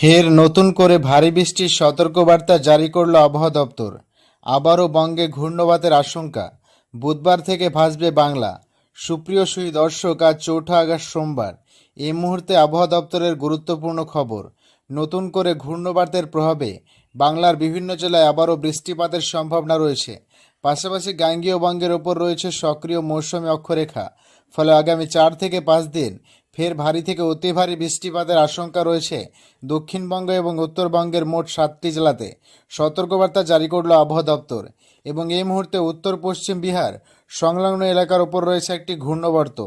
ফের নতুন করে ভারী বৃষ্টির সতর্কবার্তা জারি করল আবহাওয়া দপ্তর। আবারও বঙ্গে ঘূর্ণবাতের আশঙ্কা। বুধবার থেকে ভাসবে বাংলা। সুপ্রিয় সুই দর্শক, আজ চৌঠা আগস্ট সোমবার। এই মুহূর্তে আবহাওয়া দপ্তরের গুরুত্বপূর্ণ খবর। নতুন করে ঘূর্ণবাতের প্রভাবে বাংলার বিভিন্ন জেলায় আবারও বৃষ্টিপাতের সম্ভাবনা রয়েছে। পাশাপাশি গাঙ্গীয় বঙ্গের ওপর রয়েছে সক্রিয় মৌসুমী অক্ষরেখা। ফলে আগামী চার থেকে পাঁচ দিন ফের ভারী থেকে অতি ভারী বৃষ্টিপাতের আশঙ্কা রয়েছে দক্ষিণবঙ্গ এবং উত্তরবঙ্গের মোট সাতটি জেলাতে। সতর্কবার্তা জারি করল আবহাওয়া দপ্তর এবং এই মুহূর্তে উত্তর পশ্চিম বিহার সংলগ্ন এলাকার ওপর রয়েছে একটি ঘূর্ণবর্ত।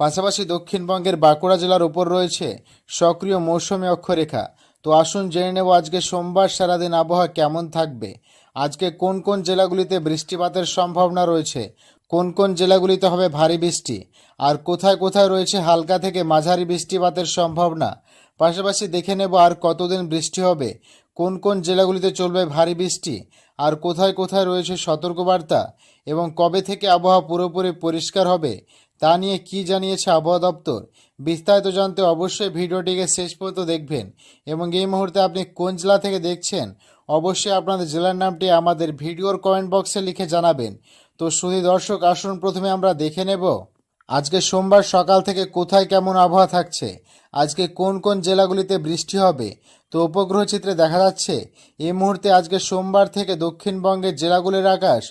পাশাপাশি দক্ষিণবঙ্গের বাঁকুড়া জেলার উপর রয়েছে সক্রিয় মৌসুমী অক্ষরেখা। তো আসুন জেনে নেব আজকে সোমবার সারাদিন আবহাওয়া কেমন থাকবে। আজকে কোন কোন জেলাগুলিতে বৃষ্টিপাতের সম্ভাবনা রয়েছে কোন কোন জেলাগুলিতে হবে ভারী বৃষ্টি? আর কোথায় কোথায় রয়েছে হালকা থেকে মাঝারি বৃষ্টিপাতের সম্ভাবনা? পাশাপাশি দেখে নেব আর কতদিন বৃষ্টি হবে। কোন কোন জেলাগুলিতে চলবে ভারী বৃষ্টি? আর কোথায় কোথায় রয়েছে সতর্কবার্তা? এবং কবে থেকে আবহাওয়া পুরোপুরি পরিষ্কার হবে? তা নিয়ে কি জানিয়েছে আবহাওয়া দপ্তর? বিস্তারিত জানতে অবশ্যই ভিডিওটিকে শেষ পর্যন্ত দেখবেন। এবং এই মুহূর্তে আপনি কোন জেলা থেকে দেখছেন, অবশ্যই আপনাদের জেলার নামটি আমাদের ভিডিওর কমেন্ট বক্সে লিখে জানাবেন। তো শুধু দর্শক, আসুন প্রথমে আমরা দেখে নেব আজকে সোমবার সকাল থেকে কোথায় কেমন আবহাওয়া থাকছে, আজকে কোন কোন জেলাগুলিতে বৃষ্টি হবে, তো উপগ্রহ চিত্রে দেখা যাচ্ছে এই মুহূর্তে আজকে সোমবার থেকে দক্ষিণবঙ্গের জেলাগুলির আকাশ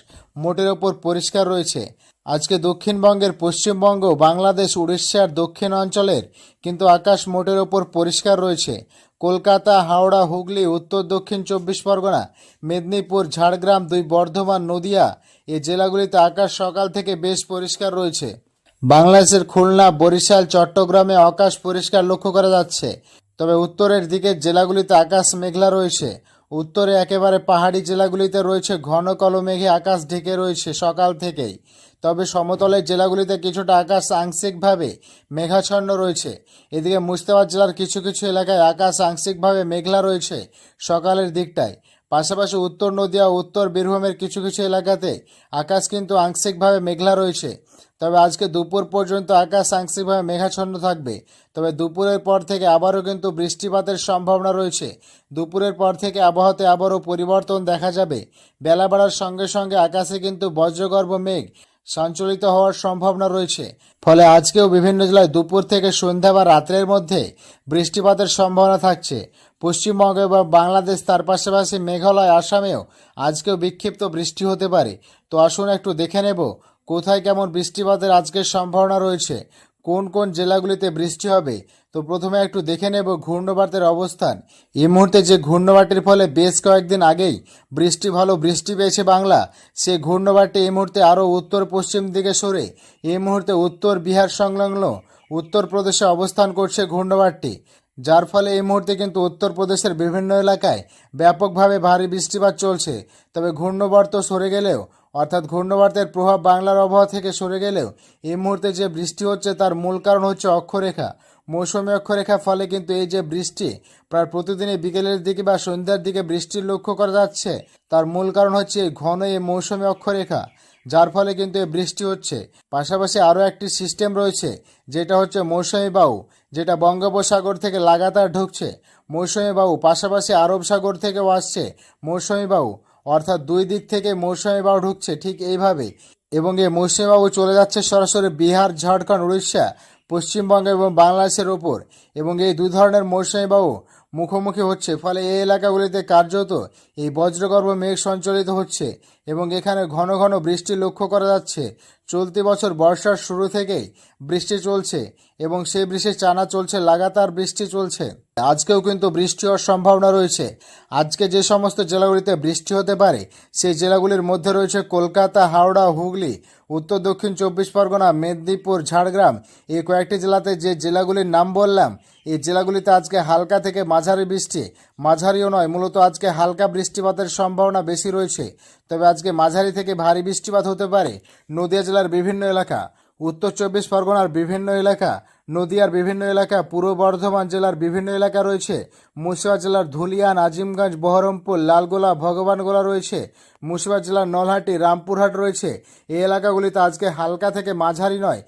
মোটের ওপর পরিষ্কার রয়েছে। আজকে দক্ষিণবঙ্গের পশ্চিমবঙ্গ, বাংলাদেশ, উড়িষ্যার দক্ষিণ অঞ্চলের কিন্তু আকাশ মোটের ওপর পরিষ্কার রয়েছে। কলকাতা, হাওড়া, হুগলি, উত্তর, দক্ষিণ চব্বিশ পরগনা, মেদিনীপুর, ঝাড়গ্রাম, দুই বর্ধমান, নদিয়া এই জেলাগুলিতে আকাশ সকাল থেকে বেশ পরিষ্কার রয়েছে। বাংলাদেশের খুলনা, বরিশাল, চট্টগ্রামে আকাশ পরিষ্কার লক্ষ্য করা যাচ্ছে। তবে উত্তরের দিকের জেলাগুলিতে আকাশ মেঘলা রয়েছে। উত্তরে একেবারে পাহাড়ি জেলাগুলিতে রয়েছে ঘন কালো মেঘে আকাশ ঢেকে রয়েছে সকাল থেকেই। তবে সমতলের জেলাগুলিতে কিছুটা আকাশ আংশিকভাবে মেঘাচ্ছন্ন রয়েছে। এদিকে মুর্শিদাবাদ জেলার কিছু কিছু এলাকায় আকাশ আংশিকভাবে মেঘলা রয়েছে সকালের দিকটায়। পাশাপাশি উত্তর নদিয়া উত্তর বীরভূমের কিছু কিছু এলাকাতে আকাশ কিন্তু আংশিকভাবে মেঘলা রয়েছে। তবে আজকে দুপুর পর্যন্ত আকাশ আংশিকভাবে মেঘাচ্ছন্ন থাকবে। তবে দুপুরের পর থেকে আবারও কিন্তু বৃষ্টিপাতের সম্ভাবনা রয়েছে। দুপুরের পর থেকে আবহাওয়াতে আবারও পরিবর্তন দেখা যাবে। বেলা বাড়ার সঙ্গে সঙ্গে আকাশে কিন্তু বজ্রগর্ভ মেঘ সঞ্চালিত হওয়ার সম্ভাবনা রয়েছে। ফলে আজকেও বিভিন্ন জেলায় দুপুর থেকে সন্ধ্যা বা রাত্রের মধ্যে বৃষ্টিপাতের সম্ভাবনা থাকছে। পশ্চিমবঙ্গ এবং বাংলাদেশ তার পাশাপাশি মেঘালয়, আসামেও আজকেও বিক্ষিপ্ত বৃষ্টি হতে পারে। তো আসুন একটু দেখে নেব কোথায় কেমন বৃষ্টিপাতের আজকের সম্ভাবনা রয়েছে? কোন কোন জেলাগুলিতে বৃষ্টি হবে? তো প্রথমে একটু দেখে নেব ঘূর্ণবাতের অবস্থান। এই মুহূর্তে যে ঘূর্ণবাটের ফলে বেশ কয়েকদিন আগেই বৃষ্টি, ভালো বৃষ্টি পেয়েছে বাংলা। সে ঘূর্ণবাটটি এই মুহূর্তে আরও উত্তর পশ্চিম দিকে সরে। এই মুহূর্তে উত্তর বিহার সংলগ্ন উত্তরপ্রদেশে অবস্থান করছে ঘূর্ণবাটটি যার ফলে এই মুহূর্তে কিন্তু উত্তরপ্রদেশের বিভিন্ন এলাকায় ব্যাপকভাবে ভারী বৃষ্টিপাত চলছে। তবে ঘূর্ণবর্ত সরে গেলেও অর্থাৎ ঘূর্ণবার্তের প্রভাব বাংলার আবহাওয়া থেকে সরে গেলেও এই মুহূর্তে যে বৃষ্টি হচ্ছে তার মূল কারণ হচ্ছে অক্ষরেখা। মৌসুমী অক্ষরেখা ফলে কিন্তু এই যে বৃষ্টি, প্রায় প্রতিদিনই বিকেলের দিকে বা সন্ধ্যার দিকে বৃষ্টির লক্ষ্য করা যাচ্ছে। তার মূল কারণ হচ্ছে এই ঘন এই মৌসুমী অক্ষরেখা, যার ফলে কিন্তু এই বৃষ্টি হচ্ছে। পাশাপাশি আরও একটি সিস্টেম রয়েছে, যেটা হচ্ছে মৌসুমী বায়ু যেটা বঙ্গোপসাগর থেকে লাগাতার ঢুকছে। মৌসুমী বায়ু পাশাপাশি আরব সাগর থেকেও আসছে মৌসুমী বায়ু অর্থাৎ দুই দিক থেকে মৌসুমি বায়ু ঢুকছে ঠিক এইভাবে এবং এই মৌসুমি বায়ু চলে যাচ্ছে সরাসরি বিহার, ঝাড়খণ্ড, উড়িষ্যা, পশ্চিমবঙ্গ এবং বাংলাদেশের ওপর এবং এই দুই ধরনের মৌসুমি বায়ু মুখোমুখি হচ্ছে। ফলে এই এলাকাগুলিতে কার্যত এই বজ্রগর্ভ মেঘ সঞ্চালিত হচ্ছে। এবং এখানে ঘন ঘন বৃষ্টি লক্ষ্য করা যাচ্ছে। চলতি বছর বর্ষার শুরু থেকেই বৃষ্টি চলছে এবং সেই বৃষ্টির টানা চলছে, লাগাতার বৃষ্টি চলছে। আজকেও কিন্তু বৃষ্টি হওয়ার সম্ভাবনা রয়েছে। আজকে যে সমস্ত জেলাগুলিতে বৃষ্টি হতে পারে, সেই জেলাগুলির মধ্যে রয়েছে কলকাতা, হাওড়া, হুগলি, উত্তর দক্ষিণ চব্বিশ পরগনা, মেদিনীপুর, ঝাড়গ্রাম। এই কয়েকটি জেলাতে যে জেলাগুলির নাম বললাম, এই জেলাগুলিতে আজকে হালকা থেকে মাঝারি বৃষ্টি। মাঝারিও নয়, মূলত আজকে হালকা বৃষ্টিপাতের সম্ভাবনা বেশি রয়েছে। তবে আজকে মাঝারি থেকে ভারী বৃষ্টিপাত হতে পারে। নদিয়া জেলার বিভিন্ন এলাকা, উত্তর চব্বিশ পরগনার বিভিন্ন এলাকা, নদিয়ার বিভিন্ন এলাকা, পূর্ব বর্ধমান জেলার বিভিন্ন এলাকা রয়েছে। মুর্শিদাবাদ জেলার ধুলিয়া আজিমগঞ্জ বহরমপুর, লালগোলা, ভগবানগোলা রয়েছে। মুর্শিদাবাদ জেলার নলহাটি, রামপুরহাট রয়েছে। এই এলাকাগুলিতে আজকে হালকা থেকে মাঝারি নয়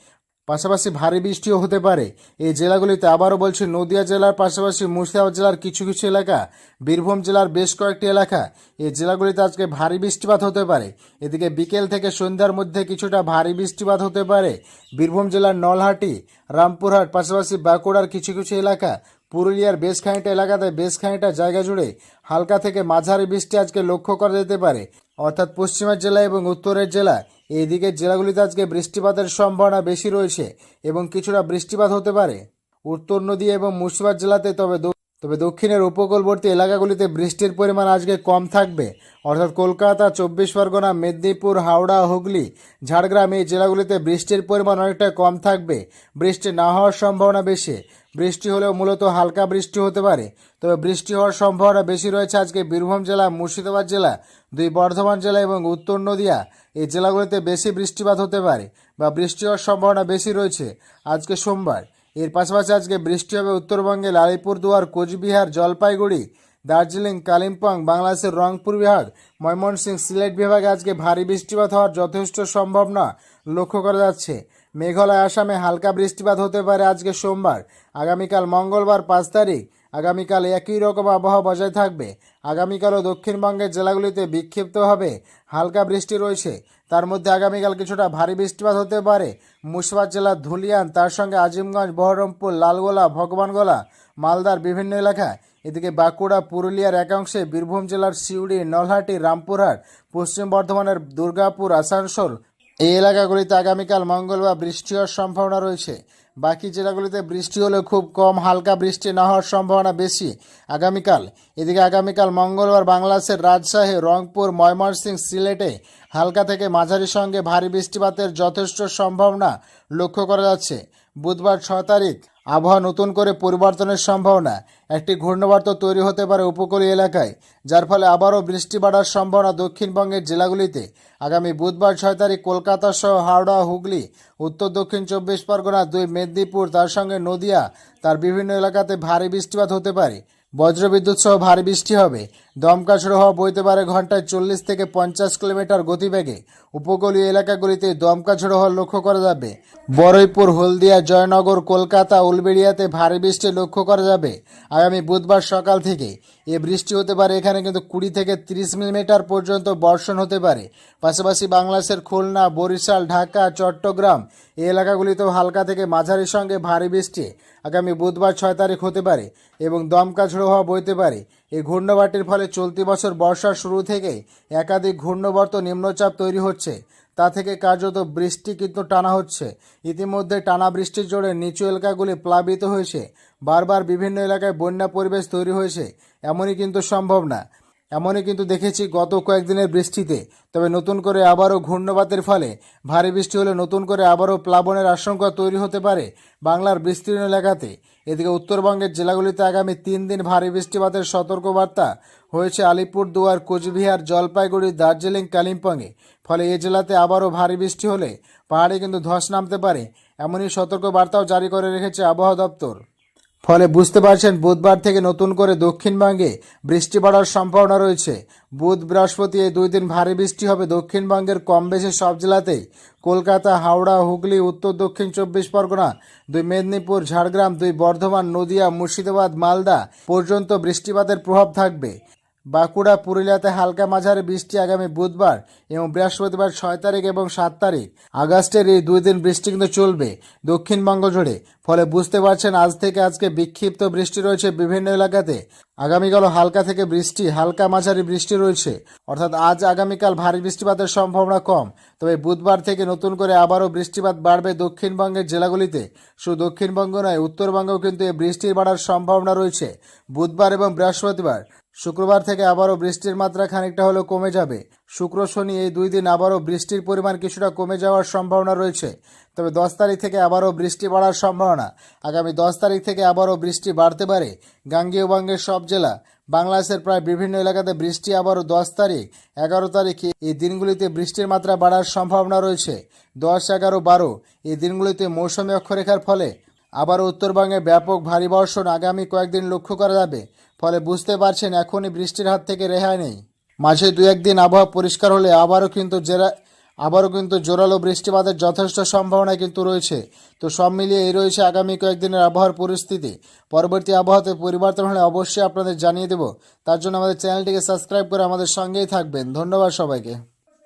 পাশাপাশি ভারী বৃষ্টিও হতে পারে। এই জেলাগুলিতে আবারও বলছি, নদিয়া জেলার পাশাপাশি মুর্শিদাবাদ জেলার কিছু কিছু এলাকা, বীরভূম জেলার বেশ কয়েকটি এলাকা, এই জেলাগুলিতে আজকে ভারী বৃষ্টিপাত হতে পারে। এদিকে বিকেল থেকে সন্ধ্যার মধ্যে কিছুটা ভারী বৃষ্টিপাত হতে পারে। বীরভূম জেলার নলহাটি, রামপুরহাট, পাশাপাশি বাঁকুড়ার কিছু কিছু এলাকা, পুরুলিয়ার বেশ খানিকটা এলাকাতে বেশ খানিকটা জায়গা জুড়ে হালকা থেকে মাঝারি বৃষ্টি আজকে লক্ষ্য করা যেতে পারে। অর্থাৎ পশ্চিমের জেলা এবং উত্তরের জেলা এই দিকের জেলাগুলিতে আজকে বৃষ্টিপাতের সম্ভাবনা বেশি রয়েছে এবং কিছুটা বৃষ্টিপাত হতে পারে। উত্তর নদী এবং মুর্শিদাবাদ জেলাতে তবে তবে দক্ষিণের উপকূলবর্তী এলাকাগুলিতে বৃষ্টির পরিমাণ আজকে কম থাকবে। অর্থাৎ কলকাতা, চব্বিশ পরগনা, মেদিনীপুর, হাওড়া, হুগলি, ঝাড়গ্রাম এই জেলাগুলিতে বৃষ্টির পরিমাণ অনেকটা কম থাকবে। বৃষ্টি না হওয়ার সম্ভাবনা বেশি। বৃষ্টি হলেও মূলত হালকা বৃষ্টি হতে পারে। তবে বৃষ্টি হওয়ার সম্ভাবনা বেশি রয়েছে আজকে বীরভূম জেলা, মুর্শিদাবাদ জেলা, দুই বর্ধমান জেলা এবং উত্তর নদিয়া। এই জেলাগুলিতে বেশি বৃষ্টিপাত হতে পারে বা বৃষ্টি হওয়ার সম্ভাবনা বেশি রয়েছে আজকে সোমবার। এর পাশাপাশি আজকে বৃষ্টি হবে উত্তরবঙ্গের আলিপুরদুয়ার কোচবিহার, জলপাইগুড়ি, দার্জিলিং, কালিম্পং, বাংলাদেশের রংপুর বিভাগ ময়মনসিংহ, সিলেট বিভাগে আজকে ভারী বৃষ্টিপাত হওয়ার যথেষ্ট সম্ভাবনা লক্ষ্য করা যাচ্ছে। মেঘালয়, আসামে হালকা বৃষ্টিপাত হতে পারে আজকে সোমবার। আগামীকাল মঙ্গলবার পাঁচ তারিখ। আগামীকাল একই রকম আবহাওয়া বজায় থাকবে। আগামীকালও দক্ষিণবঙ্গের জেলাগুলিতে বিক্ষিপ্তভাবে হালকা বৃষ্টি রয়েছে। তার মধ্যে আগামীকাল কিছুটা ভারী বৃষ্টিপাত হতে পারে। মুর্শিদাবাদ জেলার ধুলিয়ান, তার সঙ্গে আজিমগঞ্জ, বহরমপুর, লালগোলা, ভগবানগোলা, মালদার বিভিন্ন এলাকায়। এদিকে বাঁকুড়া, পুরুলিয়ার একাংশে বীরভূম জেলার সিউড়ি, নলহাটি, রামপুরহাট, পশ্চিম বর্ধমানের দুর্গাপুর, আসানসোল এই এলাকাগুলিতে আগামীকাল মঙ্গলবার বৃষ্টি হওয়ার সম্ভাবনা রয়েছে। বাকি জেলাগুলিতে বৃষ্টি হলে খুব কম, হালকা বৃষ্টি না হওয়ার সম্ভাবনা বেশি। আগামীকাল, এদিকে আগামীকাল মঙ্গলবার বাংলাদেশের রাজশাহী, রংপুর ময়মনসিং সিলেটে হালকা থেকে মাঝারি সঙ্গে ভারী বৃষ্টিপাতের যথেষ্ট সম্ভাবনা লক্ষ্য করা যাচ্ছে। বুধবার ছ তারিখ আবহাওয়া নতুন করে পরিবর্তনের সম্ভাবনা। একটি ঘূর্ণবার্ত তৈরি হতে পারে উপকূলীয় এলাকায়, যার ফলে আবারও বৃষ্টি বাড়ার সম্ভাবনা দক্ষিণবঙ্গের জেলাগুলিতে। আগামী বুধবার ছয় তারিখ কলকাতা সহ হাওড়া, হুগলি, উত্তর দক্ষিণ চব্বিশ পরগনা, দুই মেদিনীপুর, তার সঙ্গে নদিয়া, তার বিভিন্ন এলাকাতে ভারী বৃষ্টিপাত হতে পারে। বজ্রবিদ্যুৎ সহ ভারী বৃষ্টি হবে। দমকা ঝোড়ো হওয়া বইতে পারে ঘন্টায় চল্লিশ থেকে পঞ্চাশ কিলোমিটার গতিবেগে। উপকূলীয় এলাকাগুলিতে দমকা ঝোড়ো হওয়ার লক্ষ্য করা যাবে। বরৈপুর হলদিয়া, জয়নগর, কলকাতা, উলবেড়িয়াতে ভারী বৃষ্টি লক্ষ্য করা যাবে। আগামী বুধবার সকাল থেকে এ বৃষ্টি হতে পারে, এখানে কিন্তু কুড়ি থেকে তিরিশ মিলিমিটার পর্যন্ত বর্ষণ হতে পারে। পাশাপাশি বাংলাদেশের খুলনা, বরিশাল, ঢাকা, চট্টগ্রাম এই এলাকাগুলিতেও হালকা থেকে মাঝারি সঙ্গে ভারী বৃষ্টি আগামী বুধবার ছয় তারিখ হতে পারে এবং দমকা ঝোড়ো হওয়া বইতে পারে এই ঘূর্ণবাটির ফলে চলতি বছর বর্ষার শুরু থেকে একাধিক ঘূর্ণবর্ত নিম্নচাপ তৈরি হচ্ছে। তা থেকে কার্যত বৃষ্টি কিন্তু টানা হচ্ছে। ইতিমধ্যে টানা বৃষ্টির জোরে নিচু এলাকাগুলি প্লাবিত হয়েছে। বারবার বিভিন্ন এলাকায় বন্যা পরিবেশ তৈরি হয়েছে। এমনই কিন্তু সম্ভব না। এমনই কিন্তু দেখেছি গত কয়েকদিনের বৃষ্টিতে। তবে নতুন করে আবারও ঘূর্ণবাতের ফলে ভারী বৃষ্টি হলে নতুন করে আবারও প্লাবনের আশঙ্কা তৈরি হতে পারে বাংলার বিস্তীর্ণ এলাকাতে। এদিকে উত্তরবঙ্গের জেলাগুলিতে আগামী তিন দিন ভারী বৃষ্টিপাতের সতর্কবার্তা হয়েছে আলিপুরদুয়ার, কোচবিহার, জলপাইগুড়ি, দার্জিলিং, কালিম্পংয়ে। ফলে এ জেলাতে আবারও ভারী বৃষ্টি হলে পাহাড়ে কিন্তু ধস নামতে পারে। এমনই সতর্কবার্তাও জারি করে রেখেছে আবহাওয়া দপ্তর। ফলে বুঝতে পারছেন বুধবার থেকে নতুন করে দক্ষিণবঙ্গে বৃষ্টি পড়ার সম্ভাবনা রয়েছে। বুধ বৃহস্পতি এই দুই দিন ভারী বৃষ্টি হবে। দক্ষিণবঙ্গের কম বেশি সব জেলাতেই কলকাতা, হাওড়া, হুগলি, উত্তর, দক্ষিণ চব্বিশ পরগনা, দুই মেদিনীপুর, ঝাড়গ্রাম, দুই বর্ধমান, নদিয়া, মুর্শিদাবাদ, মালদা পর্যন্ত বৃষ্টিপাতের প্রভাব থাকবে। বাঁকুড়া, পুরুলিয়াতে হালকা মাঝারি বৃষ্টি আগামী বুধবার এবং বৃহস্পতিবার ছয় তারিখ এবং সাত তারিখ। আগস্টের এই দুই দিন বৃষ্টি কিন্তু চলবে দক্ষিণবঙ্গ জুড়ে। ফলে বুঝতে পারছেন, আজ থেকে আজকে বিক্ষিপ্ত বৃষ্টি রয়েছে বিভিন্ন এলাকাতে। আগামীকালও হালকা থেকে বৃষ্টি, হালকা মাঝারি বৃষ্টি রয়েছে। অর্থাৎ আজ আগামীকাল ভারী বৃষ্টিপাতের সম্ভাবনা কম। তবে বুধবার থেকে নতুন করে আবারও বৃষ্টিপাত বাড়বে দক্ষিণবঙ্গের জেলাগুলিতে। শুধু দক্ষিণবঙ্গ নয়, উত্তরবঙ্গেও কিন্তু এই বৃষ্টির বাড়ার সম্ভাবনা রয়েছে। বুধবার এবং বৃহস্পতিবার শুক্রবার থেকে আবারও বৃষ্টির মাত্রা খানিকটা হলেও কমে যাবে। শুক্র শনি এই দুই দিন আবারও বৃষ্টির পরিমাণ কিছুটা কমে যাওয়ার সম্ভাবনা রয়েছে। তবে দশ তারিখ থেকে আবারও বৃষ্টি বাড়ার সম্ভাবনা। আগামী দশ তারিখ থেকে আবারও বৃষ্টি বাড়তে পারে গাঙ্গেয়বঙ্গের সব জেলা। বাংলাদেশের প্রায় বিভিন্ন এলাকাতে বৃষ্টি আবারও দশ তারিখ, এগারো তারিখে এই দিনগুলিতে বৃষ্টির মাত্রা বাড়ার সম্ভাবনা রয়েছে। দশ, এগারো, বারো এই দিনগুলিতে মৌসুমী অক্ষরেখার ফলে আবারও উত্তরবঙ্গে ব্যাপক ভারী বর্ষণ আগামী কয়েকদিন লক্ষ্য করা যাবে। ফলে বুঝতে পারছেন এখনই বৃষ্টির হাত থেকে রেহাই নেই। মাঝে দু একদিন আবহাওয়া পরিষ্কার হলে আবারও কিন্তু জেরা আবারও কিন্তু জোরালো বৃষ্টিপাতের যথেষ্ট সম্ভাবনা কিন্তু রয়েছে। তো সব মিলিয়ে এই রয়েছে আগামী কয়েকদিনের আবহাওয়ার পরিস্থিতি। পরবর্তী আবহাওয়াতে পরিবর্তন হলে অবশ্যই আপনাদের জানিয়ে দেব। তার জন্য আমাদের চ্যানেলটিকে সাবস্ক্রাইব করে আমাদের সঙ্গেই থাকবেন। ধন্যবাদ সবাইকে।